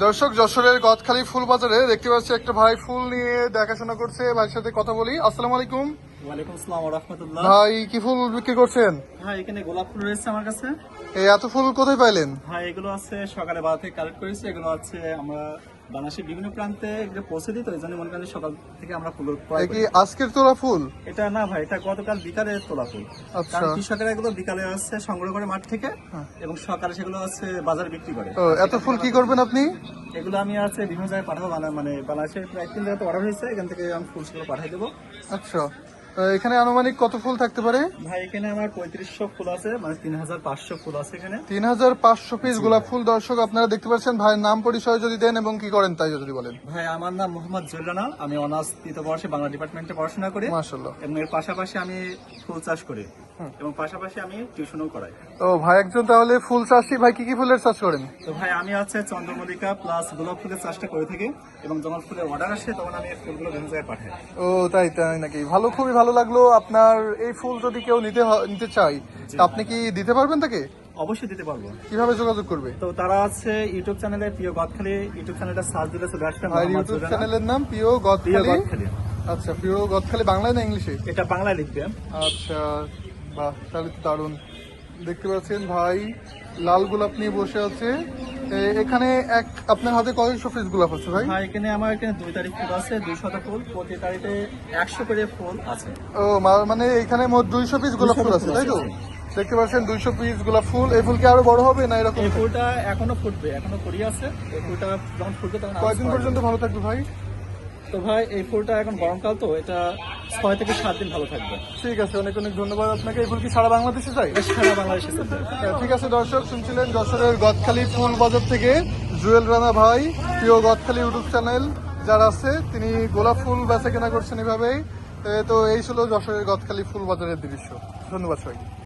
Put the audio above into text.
দর্শক যশোরের গদখালি ফুল বাজারে দেখতে পাচ্ছি একটা ভাই ফুল নিয়ে দেখাশোনা করছে ভাইয়ের সাথে কথা বলি। আসসালামু আলাইকুম। ওয়ালাইকুম আসসালাম রহমতুল্লাহ। ভাই কি ফুল বিক্রি করছেন? ভাই এখানে গোলাপ ফুল রয়েছে আমার কাছে। এই এত ফুল কোথায় পাইলেন? ভাই এগুলো আছে সকালে বাজার থেকে কালেক্ট করেছি এগুলো আছে আমরা বাংলাদেশের বিভিন্ন প্রান্তে এগুলো পৌঁছে দিই তো এই জন্য মনে করেন সকাল থেকে আমরা ফুল ক্রয় করি। আজকের তোলা ফুল? এটা না ভাই এটা গতকাল বিকালে তোলা ফুল। আচ্ছা। কারণ কৃষকেরা এগুলো বিকালে আসছে সংগ্রহ করে মাঠ থেকে হ্যাঁ। এবং সকালে সেগুলো আছে বাজারে বিক্রি করে। এত ফুল কি করবেন আপনি? এগুলো আমি আছে বিভিন্ন জায়গায় পাঠাবো বানা- মানে বাংলাদেশের প্রায় তিন জায়গাতে অর্ডার হয়েছে এখান থেকে আমি ফুল সেগুলো পাঠিয়ে দেবো। আচ্ছা। এখানে আনুমানিক কত ফুল থাকতে পারে? ভাই এখানে আমার পঁয়ত্রিশশো ফুল আছে মানে তিন হাজার পাঁচশো ফুল আছে এখানে। তিন হাজার পাঁচশো পিস গোলাপ ফুল দর্শক আপনারা দেখতে পাচ্ছেন ভাইয়ের নাম পরিচয় যদি দেন এবং কি করেন। তাই যদি বলেন। ভাই আমার নাম মোহাম্মদ জুল্লানা। আমি অনার্স তৃতীয় বর্ষে বাংলা ডিপার্টমেন্টে পড়াশোনা করি। মাশাল্লাহ এবং এর পাশাপাশি আমি ফুল চাষ করি। এবং পাশাপাশি আমি টিউশনও করাই। তো ভাই একজন তাহলে ফুল চাষি। ভাই কি কি ফুলের চাষ করেন? তো ভাই আমি আছে চন্দ্রমল্লিকা প্লাস গোলাপ ফুলের চাষটা করে থাকি। এবং যখন ফুলের অর্ডার আসে তখন আমি ফুলগুলো বিভিন্ন জায়গায় পাঠাই। ও তাই তাই নাকি? ভালো খুবই ভালো লাগল। আপনার এই ফুল যদি কেউ নিতে নিতে চাই আপনি কি দিতে পারবেন তাকে? অবশ্যই দিতে পারব। কীভাবে যোগাযোগ করবে? তো তারা আছে ইউটিউব চ্যানেলে প্রিয় গদখালি। ইউটিউব চ্যানেলটা সার্চ দিলে চলে আসবে মোহাম্মদ ইউটিউব চ্যানেলের নাম প্রিয় গদখালি। আচ্ছা প্রিয় গদখালি বাংলায় না ইংলিশে? এটা বাংলায় লিখবে। আচ্ছা বাহ তাহলে তো দারুণ। দেখতে পাচ্ছেন ভাই লাল গোলাপ নিয়ে বসে আছে। এখানে এক আপনার হাতে কয়শো পিস গোলাপ আছে ভাই? ভাই এখানে আমার এখানে দুই তারিখ ফুল আছে দুই শত ফুল। প্রতি তারিখে একশো করে ফুল আছে। ও মানে এখানে মোট দুইশো পিস গোলাপ ফুল আছে তাই তো? দেখতে পাচ্ছেন দুইশো পিস গোলাপ ফুল। এই ফুল কি আরও বড় হবে না এরকম? এই ফুলটা এখনও ফুটবে এখনও করি আছে। এই ফুলটা যখন ফুটবে তখন আরও কয়দিন পর্যন্ত ভালো থাকবে ভাই? তো ভাই এই ফুলটা এখন গরমকাল তো এটা ছয় থেকে সাত দিন ভালো থাকবে। ঠিক আছে অনেক অনেক ধন্যবাদ আপনাকে। এই ফুল কি সারা বাংলাদেশে চাই? সারা বাংলাদেশে হ্যাঁ, ঠিক আছে দর্শক শুনছিলেন যশোরের গদখালি ফুল বাজার থেকে জুয়েল রানা ভাই প্রিয় গদখালি ইউটিউব চ্যানেল যারা আছে তিনি গোলাপ ফুল বেচা কেনা করছেন এভাবেই। তো এই ছিল যশোরের গদখালি ফুল বাজারের দৃশ্য। ধন্যবাদ সবাইকে।